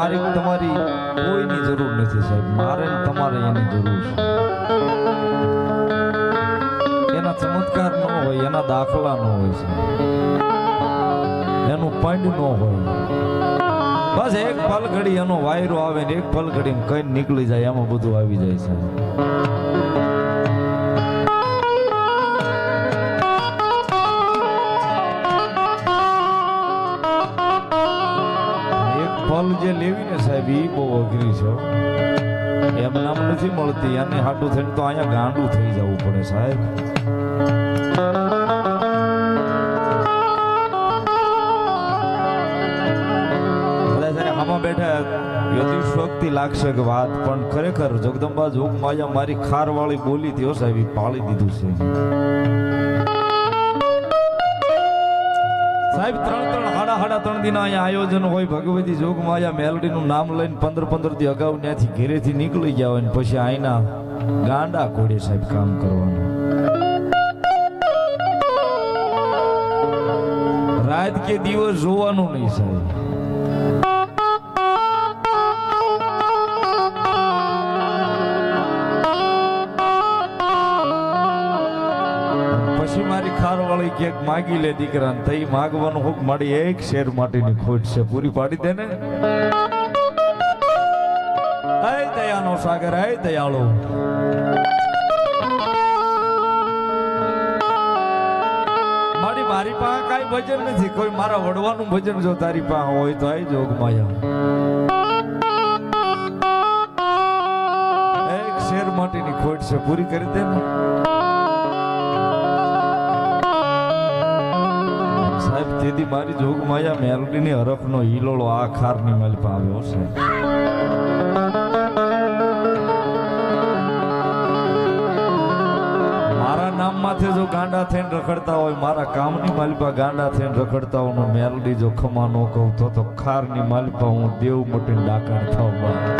મારી તમારી કોઈની જરૂર નથી સાહેબ. મારે તમારે એની જરૂર છે. એના ચમત્કાર ન હોય એના દાખલા ન હોય છે એનું પંડ ન હોય. બસ એક પલઘડી એનો વાયરો આવે ને એક પલઘડી કઈ નીકળી જાય એમાં બધું આવી જાય છે એક જે લેવી ને સાહેબ એ બહુ અઘરી છે. એમ નામ નથી મળતી અને હાટું થઈને તો અહીંયા ગાંડું થઈ જવું પડે સાહેબ. હામાં બેઠા યતિશોક્તિ લાગશે કે વાત, પણ ખરેખર જગદંબા જોગ માયા મારી ખારવાળી બોલી થયો સાહેબ પાળી દીધું છે. ત્રણ દિન અહીંયા આયોજન હોય, ભગવતી જોગમાં માયા મેલડીનું નામ લઈને પંદર પંદર દી અગાઉ ત્યાંથી ઘેરેથી નીકળી ગયા હોય પછી અહીંના ગાંડા કોડે સાહેબ કામ કરવાનું. રાત કે દિવસ જોવાનું નહીં સાહેબ. પછી મારી ખારવાળી ક્યાંક માગી લે દીકરા તઈ માગવાનું હુક મારી એક શેર માટેની ખોટ છે. પૂરી પાડી દે ને. દયાનો સાગર, હે દયાળો. મારી મારી પાસે કાંઈ ભજન નથી. કોઈ મારા વડવાનું ભજન જો તારી પાસે હોય તો આઈ જોગ માયા. માટેની ખોટ છે. પૂરી કરી દે ને. સાહેબ તેથી મારી જોગમાયા મેલડીની હરખનો હિલોળો આ ખારની માલિપા આવ્યો છે. મારા નામ જો ગાંડા થઈને રખડતા હોય, મારા કામની માલિપા ગાંડા થઈને રખડતા હોય મેલડી જો ખમા નો કહું તો તો ખારની માલિપા હું દેવ મોટી ડાકણ થાવ